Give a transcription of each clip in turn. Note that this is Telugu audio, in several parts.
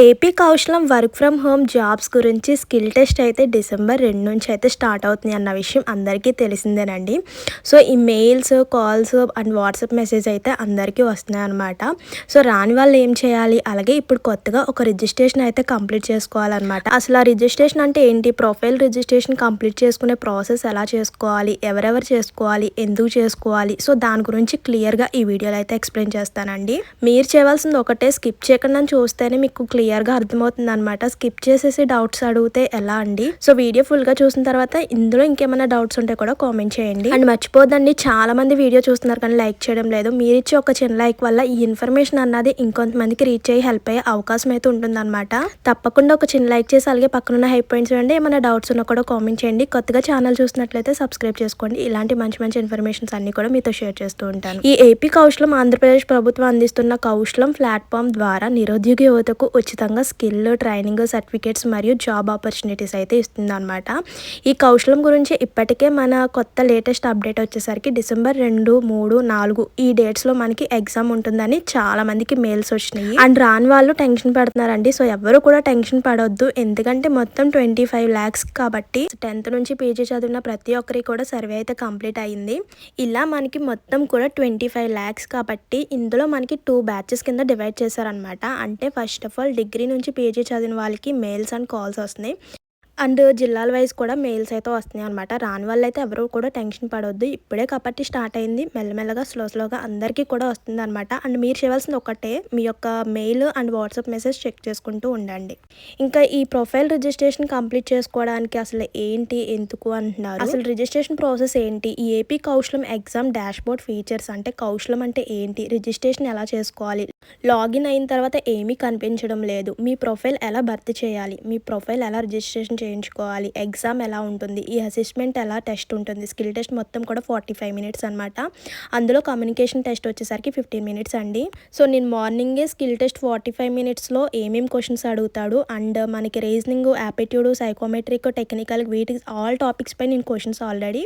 AP Kaushalam work from home jobs గురించి స్కిల్ టెస్ట్ అయితే డిసెంబర్ రెండు నుంచి అయితే స్టార్ట్ అవుతుంది అన్న విషయం అందరికీ తెలిసిందేనండి. సో ఈ mails calls and WhatsApp message అయితే అందరికీ వస్తున్నాయి అనమాట సో రాని వాళ్ళు ఏం చేయాలి? అలాగే ఇప్పుడు కొత్తగా ఒక రిజిస్ట్రేషన్ అయితే కంప్లీట్ చేసుకోవాలన్నమాట. అసలు ఆ రిజిస్ట్రేషన్ అంటే ఏంటి? ప్రొఫైల్ రిజిస్ట్రేషన్ కంప్లీట్ చేసుకునే ప్రాసెస్ ఎలా చేసుకోవాలి? ఎవరెవరు చేసుకోవాలి? ఎందుకు చేసుకోవాలి? సో దాని గురించి క్లియర్గా ఈ వీడియోలో అయితే ఎక్స్ప్లెయిన్ చేస్తానండి. మీరు చేయవలసింది ఒకటే స్కిప్ చేయకుండా చూస్తేనే మీకు క్లియర్గా అర్థమవుతుంది అనమాట స్కిప్ చేసేసి డౌట్స్ అడిగితే ఎలా అండి? సో వీడియో ఫుల్గా చూసిన తర్వాత ఇందులో ఇంకేమైనా డౌట్స్ ఉంటే కూడా కామెంట్ చేయండి. అండ్ మర్చిపోద్దండి చాలా మంది వీడియో చూస్తున్నారు కానీ లైక్ చేయడం లేదు. మీరు ఇచ్చే ఒక చిన్న లైక్ వల్ల ఈ ఇన్ఫర్మేషన్ అన్నది ఇంకొంతమందికి రీచ్ అయ్యి హెల్ప్ అయ్యే అవకాశం అయితే ఉంటుందన్నమాట. తప్పకుండా ఒక చిన్న లైక్ చేసి అలాగే పక్కన హై పాయింట్స్ ఇవ్వండి ఏమైనా డౌట్స్ ఉన్నా కూడా కామెంట్ చేయండి. కొత్తగా ఛానల్ చూసినట్లయితే సబ్స్క్రైబ్ చేసుకోండి. ఇలాంటి మంచి మంచి ఇన్ఫర్మేషన్స్ అన్ని కూడా మీతో షేర్ చేస్తూ ఉంటాను. ఈ ఏపీ కౌశలం ఆంధ్రప్రదేశ్ ప్రభుత్వం అందిస్తున్న కౌశలం ప్లాట్ఫామ్ ద్వారా నిరుద్యోగ యువతకు ఉచితంగా స్కిల్ ట్రైనింగ్ సర్టిఫికేట్స్ మరియు జాబ్ ఆపర్చునిటీస్ అయితే ఇస్తుంది అనమాట ఈ కౌశలం గురించి ఇప్పటికే మన కొత్త లేటెస్ట్ అప్డేట్ వచ్చేసరికి డిసెంబర్ రెండు మూడు నాలుగు ఈ డేట్స్లో మనకి ఎగ్జామ్ ఉంటుందని చాలా మందికి మెయిల్స్ వచ్చినాయి. అండ్ రాని వాళ్ళు టెన్షన్ పడుతున్నారండి. సో ఎవరు కూడా టెన్షన్ పడొద్దు. ఎందుకంటే మొత్తం ట్వంటీ ఫైవ్ ల్యాక్స్ కాబట్టి టెన్త్ నుంచి పీజీ చదివిన ప్రతి ఒక్కరికి కూడా సర్వే అయితే కంప్లీట్ అయ్యింది ఇలా మనకి మొత్తం కూడా ట్వంటీ ఫైవ్ ల్యాక్స్ కాబట్టి ఇందులో మనకి టూ బ్యాచెస్ కింద డివైడ్ చేశారనమాట అంటే ఫస్ట్ ఆఫ్ ఆల్ డిగ్రీ నుంచి పీజీ చదివిన వాళ్ళకి మెయిల్స్ అండ్ కాల్స్ వస్తున్నాయి. అండ్ జిల్లాల వైజ్ కూడా మెయిల్స్ అయితే వస్తున్నాయి అనమాట రాని వాళ్ళు అయితే ఎవరు కూడా టెన్షన్ పడవద్దు ఇప్పుడే కాబట్టి స్టార్ట్ అయింది. మెల్లమెల్లగా స్లో స్లోగా అందరికీ కూడా వస్తుంది అనమాట అండ్ మీరు చేయవలసింది ఒకటే మీ యొక్క mail and WhatsApp message check చేసుకుంటూ ఉండండి. ఇంకా ఈ ప్రొఫైల్ రిజిస్ట్రేషన్ కంప్లీట్ చేసుకోవడానికి అసలు ఏంటి ఎందుకు అంటున్నారు? అసలు రిజిస్ట్రేషన్ ప్రాసెస్ ఏంటి? ఈ AP Kaushalam exam dashboard features అంటే కౌశలం అంటే ఏంటి? రిజిస్ట్రేషన్ ఎలా చేసుకోవాలి? లాగిన్ అయిన తర్వాత ఏమీ కనిపించడం లేదు. మీ ప్రొఫైల్ ఎలా భర్తీ చేయాలి? మీ ప్రొఫైల్ ఎలా రిజిస్ట్రేషన్ చేయాలి? చేయించుకోవాలి. ఎగ్జామ్ ఎలా ఉంటుంది? ఈ అసెస్మెంట్ ఎలా టెస్ట్ ఉంటుంది? స్కిల్ టెస్ట్ మొత్తం కూడా ఫార్టీ ఫైవ్ మినిట్స్ అనమాట అందులో కమ్యూనికేషన్ టెస్ట్ వచ్చేసరికి ఫిఫ్టీన్ మినిట్స్ అండి. సో నేను మార్నింగే స్కిల్ టెస్ట్ ఫార్టీ ఫైవ్ మినిట్స్లో ఏమేమి క్వశ్చన్స్ అడుగుతాడు? అండ్ మనకి రీజనింగ్ యాపిట్యూడ్ సైకోమెట్రిక్ టెక్నికల్ వీటి ఆల్ టాపిక్స్ పై నేను క్వశ్చన్స్ ఆల్రెడీ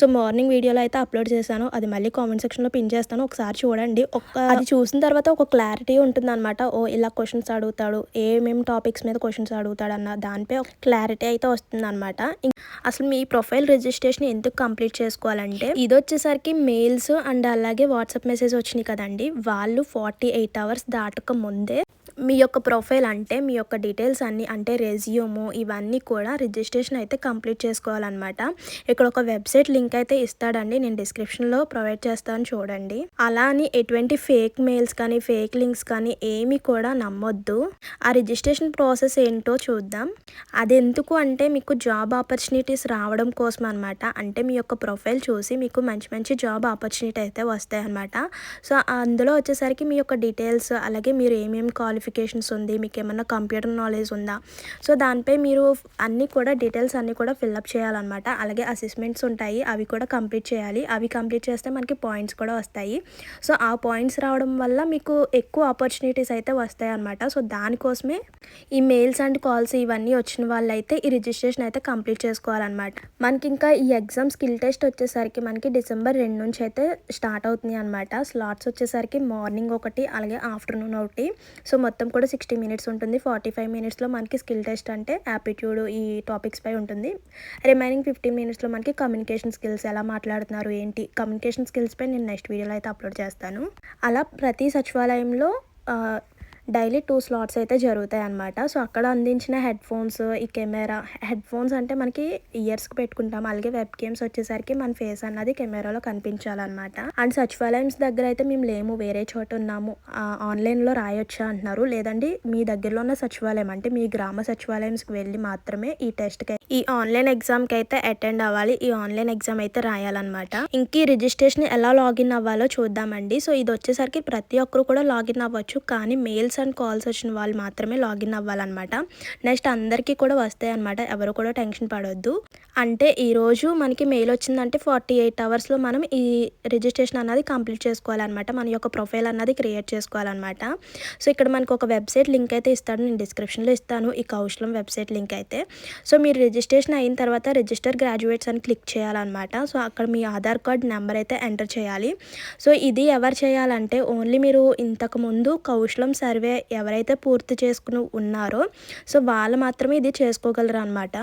సో మార్నింగ్ వీడియోలో అయితే అప్లోడ్ చేశాను. అది మళ్ళీ కామెంట్ సెక్షన్లో పిన్ చేస్తాను. ఒకసారి చూడండి. ఒక అది చూసిన తర్వాత ఒక క్లారిటీ ఉంటుంది అనమాట ఓ ఇలా క్వశ్చన్స్ అడుగుతాడు. ఏమేమి టాపిక్స్ మీద క్వశ్చన్స్ అడుగుతాడు అన్న దానిపై ఒక క్లారిటీ అయితే వస్తుంది అనమాట అసలు మీ ప్రొఫైల్ రిజిస్ట్రేషన్ ఎందుకు కంప్లీట్ చేసుకోవాలంటే ఇది వచ్చేసరికి మెయిల్స్ అండ్ అలాగే వాట్సాప్ మెసేజ్ వచ్చినాయి కదండి. వాళ్ళు ఫార్టీ ఎయిట్ అవర్స్ దాటక ముందే మీ యొక్క ప్రొఫైల్ అంటే మీ యొక్క డీటెయిల్స్ అన్నీ అంటే రెజ్యూము ఇవన్నీ కూడా రిజిస్ట్రేషన్ అయితే కంప్లీట్ చేసుకోవాలన్నమాట. ఇక్కడ ఒక వెబ్సైట్ లింక్ అయితే ఇస్తాడండి నేను డిస్క్రిప్షన్లో ప్రొవైడ్ చేస్తాను చూడండి. అలా అని ఎటువంటి ఫేక్ మెయిల్స్ కానీ ఫేక్ లింక్స్ కానీ ఏమి కూడా నమ్మొద్దు. ఆ రిజిస్ట్రేషన్ ప్రాసెస్ ఏంటో చూద్దాం. అది ఎందుకు అంటే మీకు జాబ్ ఆపర్చునిటీస్ రావడం కోసం అనమాట అంటే మీ యొక్క ప్రొఫైల్ చూసి మీకు మంచి మంచి జాబ్ ఆపర్చునిటీ అయితే వస్తాయి అనమాట సో అందులో వచ్చేసరికి మీ యొక్క డీటెయిల్స్ అలాగే మీరు ఏమేమి క్వాలిఫికేషన్ క్వాలిఫికేషన్స్ ఉంది మీకు ఏమన్నా కంప్యూటర్ నాలెడ్జ్ ఉందా? సో దానిపై మీరు అన్నీ కూడా డీటెయిల్స్ అన్నీ కూడా ఫిల్అప్ చేయాలన్నమాట. అలాగే అసెస్మెంట్స్ ఉంటాయి అవి కూడా కంప్లీట్ చేయాలి. అవి కంప్లీట్ చేస్తే మనకి పాయింట్స్ కూడా వస్తాయి. సో ఆ పాయింట్స్ రావడం వల్ల మీకు ఎక్కువ ఆపర్చునిటీస్ అయితే వస్తాయి అనమాట సో దానికోసమే ఈ మెయిల్స్ అండ్ కాల్స్ ఇవన్నీ వచ్చిన వాళ్ళైతే ఈ రిజిస్ట్రేషన్ అయితే కంప్లీట్ చేసుకోవాలన్నమాట. మనకి ఇంకా ఈ ఎగ్జామ్ స్కిల్ టెస్ట్ వచ్చేసరికి మనకి డిసెంబర్ రెండు నుంచి అయితే స్టార్ట్ అవుతుంది అనమాట స్లాట్స్ వచ్చేసరికి మార్నింగ్ ఒకటి అలాగే ఆఫ్టర్నూన్ ఒకటి. సో మొత్తం మొత్తం కూడా సిక్స్టీ మినిట్స్ ఉంటుంది. ఫార్టీ ఫైవ్ మినిట్స్లో మనకి స్కిల్ టెస్ట్ అంటే యాప్టిట్యూడ్ ఈ టాపిక్స్ పై ఉంటుంది. రిమైనింగ్ ఫిఫ్టీన్ మినిట్స్లో మనకి కమ్యూనికేషన్ స్కిల్స్ ఎలా మాట్లాడుతున్నారు ఏంటి కమ్యూనికేషన్ స్కిల్స్ పై నేను నెక్స్ట్ వీడియోలో అయితే అప్లోడ్ చేస్తాను. అలా ప్రతి సచివాలయంలో డైలీ టూ స్లాట్స్ అయితే జరుగుతాయి అనమాట సో అక్కడ అందించిన హెడ్ ఫోన్స్ ఈ కెమెరా హెడ్ ఫోన్స్ అంటే మనకి ఇయర్స్కి పెట్టుకుంటాం. అలాగే వెబ్ గేమ్స్ వచ్చేసరికి మన ఫేస్ అన్నది కెమెరాలో కనిపించాలన్నమాట. అండ్ సచివాలయంస్ దగ్గర అయితే మేము లేము వేరే చోట ఉన్నాము. ఆన్లైన్లో రాయొచ్చా అంటున్నారు. లేదండి మీ దగ్గరలో ఉన్న సచివాలయం అంటే మీ గ్రామ సచివాలయంకి వెళ్ళి మాత్రమే ఈ టెస్ట్కి ఈ ఆన్లైన్ ఎగ్జామ్కి అయితే అటెండ్ అవ్వాలి. ఈ ఆన్లైన్ ఎగ్జామ్ అయితే రాయాలన్నమాట. ఇంక ఈ రిజిస్ట్రేషన్ ఎలా లాగిన్ అవ్వాలో చూద్దామండి. సో ఇది వచ్చేసరికి ప్రతి ఒక్కరు కూడా లాగిన్ అవ్వచ్చు. కానీ మెయిల్స్ అండ్ కాల్స్ వచ్చిన వాళ్ళు మాత్రమే లాగిన్ అవ్వాలన్నమాట. నెక్స్ట్ అందరికీ కూడా వస్తాయి అనమాట ఎవరు కూడా టెన్షన్ పడవద్దు అంటే ఈరోజు మనకి మెయిల్ వచ్చిందంటే ఫార్టీ ఎయిట్ అవర్స్లో మనం ఈ రిజిస్ట్రేషన్ అన్నది కంప్లీట్ చేసుకోవాలన్నమాట. మన యొక్క ప్రొఫైల్ అన్నది క్రియేట్ చేసుకోవాలన్నమాట. సో ఇక్కడ మనకు ఒక వెబ్సైట్ లింక్ అయితే ఇస్తాను. నేను డిస్క్రిప్షన్లో ఇస్తాను. ఈ కౌశలం వెబ్సైట్ లింక్ అయితే. సో మీరు రిజిస్ట్రేషన్ రిజిస్ట్రేషన్ అయిన తర్వాత రిజిస్టర్ గ్రాడ్యుయేట్స్ అని క్లిక్ చేయాలన్నమాట. సో అక్కడ మీ ఆధార్ కార్డ్ నెంబర్ అయితే ఎంటర్ చేయాలి. సో ఇది ఎవరు చేయాలంటే ఓన్లీ మీరు ఇంతకుముందు కౌశలం సర్వే ఎవరైతే పూర్తి చేసుకుని ఉన్నారో సో వాళ్ళు మాత్రమే ఇది చేసుకోగలరు అనమాట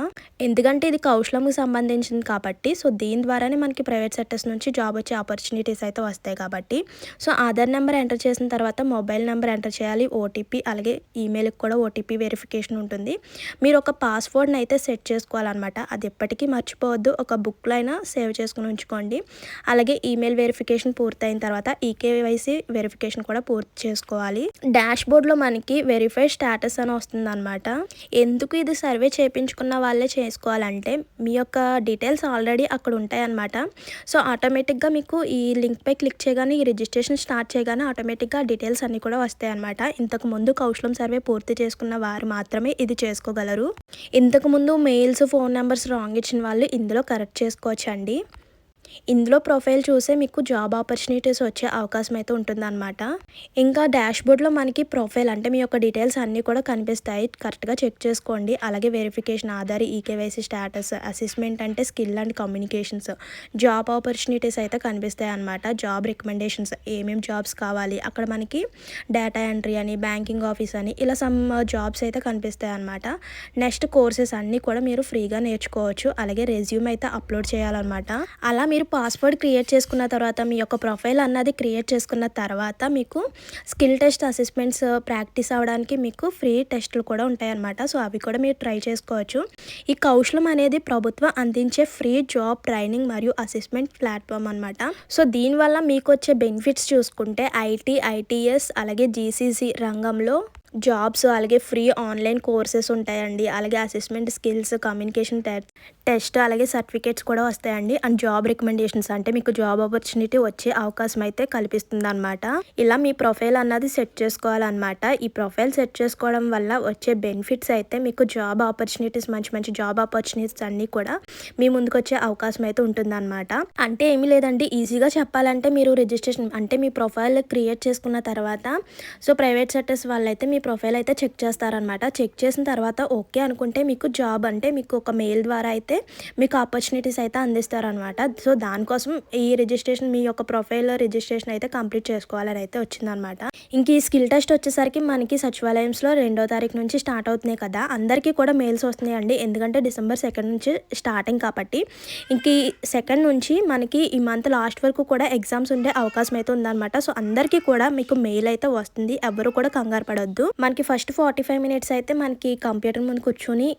ఎందుకంటే ఇది కౌశలంకి సంబంధించింది కాబట్టి సో దీని ద్వారానే మనకి ప్రైవేట్ సెక్టర్స్ నుంచి జాబ్ వచ్చే ఆపర్చునిటీస్ అయితే వస్తాయి కాబట్టి. సో ఆధార్ నెంబర్ ఎంటర్ చేసిన తర్వాత మొబైల్ నెంబర్ ఎంటర్ చేయాలి ఓటీపీ అలాగే ఈమెయిల్కి కూడా ఓటీపీ వెరిఫికేషన్ ఉంటుంది. మీరు ఒక పాస్వర్డ్ని అయితే సెట్ చేసుకోవాలన్నమాట. అది ఎప్పటికీ మర్చిపోవద్దు. ఒక బుక్లో అయినా సేవ్ చేసుకుని ఉంచుకోండి. అలాగే ఈమెయిల్ వెరిఫికేషన్ పూర్తయిన తర్వాత ఈకేవైసీ వెరిఫికేషన్ కూడా పూర్తి చేసుకోవాలి. డాష్ బోర్డ్లో మనకి వెరిఫై స్టేటస్ అని వస్తుంది అనమాట ఎందుకు ఇది సర్వే చేయించుకున్న వాళ్ళే చేసుకోవాలంటే మీ యొక్క డీటెయిల్స్ ఆల్రెడీ అక్కడ ఉంటాయన్నమాట. సో ఆటోమేటిక్గా మీకు ఈ లింక్పై క్లిక్ చేయగానే ఈ రిజిస్ట్రేషన్ స్టార్ట్ చేయగానే ఆటోమేటిక్గా డీటెయిల్స్ అన్నీ కూడా వస్తాయి అనమాట ఇంతకు ముందు కౌశలం సర్వే పూర్తి చేసుకున్న వారు మాత్రమే ఇది చేసుకోగలరు. ఇంతకుముందు మెయిల్స్ ఫోన్ నెంబర్స్ రాంగ్ ఇచ్చిన వాళ్ళు ఇందులో కరెక్ట్ చేసుకోవచ్చండి. ఇందులో ప్రొఫైల్ చూసే మీకు జాబ్ ఆపర్చునిటీస్ వచ్చే అవకాశం అయితే ఉంటుందన్నమాట. ఇంకా డాష్బోర్డ్లో మనకి ప్రొఫైల్ అంటే మీ యొక్క డీటెయిల్స్ అన్నీ కూడా కనిపిస్తాయి. కరెక్ట్గా చెక్ చేసుకోండి. అలాగే verification Aadhaar eKYC status assessment అంటే skill and communications job opportunities అయితే కనిపిస్తాయి అనమాట జాబ్ రికమెండేషన్స్ ఏమేమి జాబ్స్ కావాలి అక్కడ మనకి డేటా ఎంట్రీ అని బ్యాంకింగ్ ఆఫీస్ అని ఇలా సమ్ జాబ్స్ అయితే కనిపిస్తాయి అనమాట నెక్స్ట్ కోర్సెస్ అన్నీ కూడా మీరు ఫ్రీగా నేర్చుకోవచ్చు. అలాగే రెజ్యూమ్ అయితే అప్లోడ్ చేయాలన్నమాట. అలా మీరు మీరు పాస్వర్డ్ క్రియేట్ చేసుకున్న తర్వాత మీ యొక్క ప్రొఫైల్ అన్నది క్రియేట్ చేసుకున్న తర్వాత మీకు స్కిల్ టెస్ట్ అసెస్మెంట్స్ ప్రాక్టీస్ అవ్వడానికి మీకు ఫ్రీ టెస్టులు కూడా ఉంటాయన్నమాట. సో అవి కూడా మీరు ట్రై చేసుకోవచ్చు. ఈ కౌశలం అనేది ప్రభుత్వం అందించే ఫ్రీ జాబ్ ట్రైనింగ్ మరియు అసెస్మెంట్ ప్లాట్ఫామ్ అనమాట సో దీనివల్ల మీకు వచ్చే బెనిఫిట్స్ చూసుకుంటే ఐటీ ఐటీఎస్ అలాగే జీసీసీ రంగంలో జాబ్స్ అలాగే ఫ్రీ ఆన్లైన్ కోర్సెస్ ఉంటాయండి. అలాగే అసెస్మెంట్ స్కిల్స్ కమ్యూనికేషన్ టెస్ట్ అలాగే సర్టిఫికేట్స్ కూడా వస్తాయండి. అండ్ జాబ్ రికమెండేషన్స్ అంటే మీకు జాబ్ ఆపర్చునిటీ వచ్చే అవకాశం అయితే కల్పిస్తుంది అనమాట ఇలా మీ ప్రొఫైల్ అన్నది సెట్ చేసుకోవాలన్నమాట. ఈ ప్రొఫైల్ సెట్ చేసుకోవడం వల్ల వచ్చే బెనిఫిట్స్ అయితే మీకు జాబ్ ఆపర్చునిటీస్ మంచి మంచి జాబ్ ఆపర్చునిటీస్ అన్నీ కూడా మీ ముందుకు వచ్చే అవకాశం అయితే ఉంటుందన్నమాట. అంటే ఏమీ లేదండి. ఈజీగా చెప్పాలంటే మీరు రిజిస్ట్రేషన్ అంటే మీ ప్రొఫైల్ క్రియేట్ చేసుకున్న తర్వాత సో ప్రైవేట్ సెక్టర్స్ వాళ్ళైతే మీ ప్రొఫైల్ అయితే చెక్ చేస్తారనమాట చెక్ చేసిన తర్వాత ఓకే అనుకుంటే మీకు జాబ్ అంటే మీకు ఒక మెయిల్ ద్వారా అయితే మీకు ఆపర్చునిటీస్ అయితే అందిస్తారనమాట సో దానికోసం ఈ రిజిస్ట్రేషన్ మీ యొక్క ప్రొఫైల్ రిజిస్ట్రేషన్ అయితే కంప్లీట్ చేసుకోవాలని అయితే వచ్చిందనమాట ఇంక ఈ స్కిల్ టెస్ట్ వచ్చేసరికి మనకి సచివాలయంలో రెండో తారీఖు నుంచి స్టార్ట్ అవుతున్నాయి కదా. అందరికీ కూడా మెయిల్స్ వస్తున్నాయండి. ఎందుకంటే డిసెంబర్ సెకండ్ నుంచి స్టార్టింగ్ కాబట్టి. ఇంక ఈ సెకండ్ నుంచి మనకి ఈ మంత్ లాస్ట్ వరకు కూడా ఎగ్జామ్స్ ఉండే అవకాశం అయితే ఉందన్నమాట. సో అందరికీ కూడా మీకు మెయిల్ అయితే వస్తుంది. ఎవరు కూడా కంగారు పడొద్దు. మనకి ఫస్ట్ ఫార్టీ ఫైవ్ మినిట్స్ అయితే మనకి కంప్యూటర్ ముందు కూర్చొని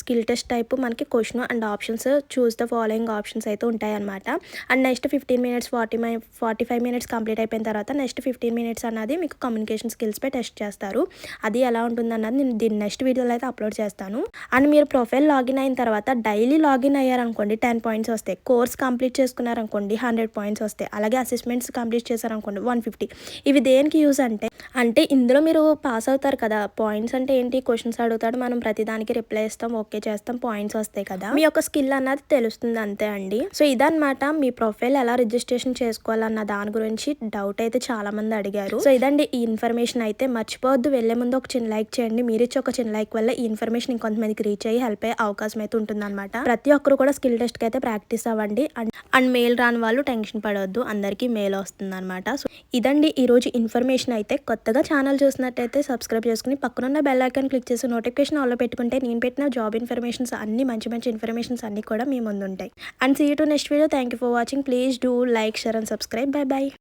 స్కిల్ టెస్ట్ టైప్ మనకి question and options choose the following options అయితే ఉంటాయి అనమాట and next fifteen minutes forty my forty five minutes complete అయిపోయిన తర్వాత నెక్స్ట్ ఫిఫ్టీన్ మినిట్స్ అన్నది మీకు కమ్యూనికేషన్ స్కిల్స్పై టెస్ట్ చేస్తారు. అది ఎలా ఉంటుంది అన్నది నేను దీని నెక్స్ట్ వీడియోలో అయితే అప్లోడ్ చేస్తాను. అండ్ మీరు ప్రొఫైల్ లాగిన్ అయిన తర్వాత డైలీ లాగిన్ అయ్యారనుకోండి టెన్ పాయింట్స్ వస్తాయి. కోర్స్ కంప్లీట్ చేసుకున్నారనుకోండి హండ్రెడ్ పాయింట్స్ వస్తాయి. అలాగే అసెస్మెంట్స్ కంప్లీట్ చేశారనుకోండి వన్ ఫిఫ్టీ ఇవి దేనికి యూజ్ అంటే అంటే ఇందులో మీరు పాస్ అవుతారు కదా. పాయింట్స్ అంటే ఏంటి? క్వశ్చన్స్ అడుగుతాడు. మనం ప్రతిదానికి రిప్లై ఇస్తాం. ఓకే చేస్తాం. పాయింట్స్ వస్తాయి కదా. మీ యొక్క స్కిల్ అన్నది తెలుస్తుంది అంతే అండి. సో ఇదన్నమాట. మీ ప్రొఫైల్ ఎలా రిజిస్ట్రేషన్ చేసుకోవాలన్న దాని గురించి డౌట్ అయితే చాలా మంది అడిగారు. సో ఇదండి. ఈ ఇన్ఫర్మేషన్ అయితే మర్చిపోవద్దు. వెళ్ళే ముందు ఒక చిన్న లైక్ చేయండి. మీరు ఇచ్చే ఒక చిన్న లైక్ వల్ల ఈ ఇన్ఫర్మేషన్ ఇంకొంతమందికి రీచ్ అయ్యి హెల్ప్ అయ్యే అవకాశం అయితే ఉంటుందన్నమాట. ప్రతి ఒక్కరు కూడా స్కిల్ టెస్ట్కి అయితే ప్రాక్టీస్ అవ్వండి. అండ్ అండ్ మెయిల్ రాని వాళ్ళు టెన్షన్ పడవద్దు. అందరికీ మెయిల్ వస్తుంది అనమాట సో ఇదండి. ఈ రోజు ఇన్ఫర్మేషన్ అయితే కొత్తగా ఛానల్ చూసినట్టయితే సబ్స్క్రైబ్ చేసుకుని పక్కనున్న బెల్ ఐకాన్ క్లిక్ చేసి నోటిఫికేషన్ ఆల్లో పెట్టుకుంటే నేను పెట్టిన జాబ్ ఇన్ఫర్మేషన్స్ అన్ని మంచి మంచి ఇన్ఫర్మేషన్స్ అన్ని కూడా మీ ముందు ఉంటాయి and see to next video thank you for watching please do like share and subscribe bye bye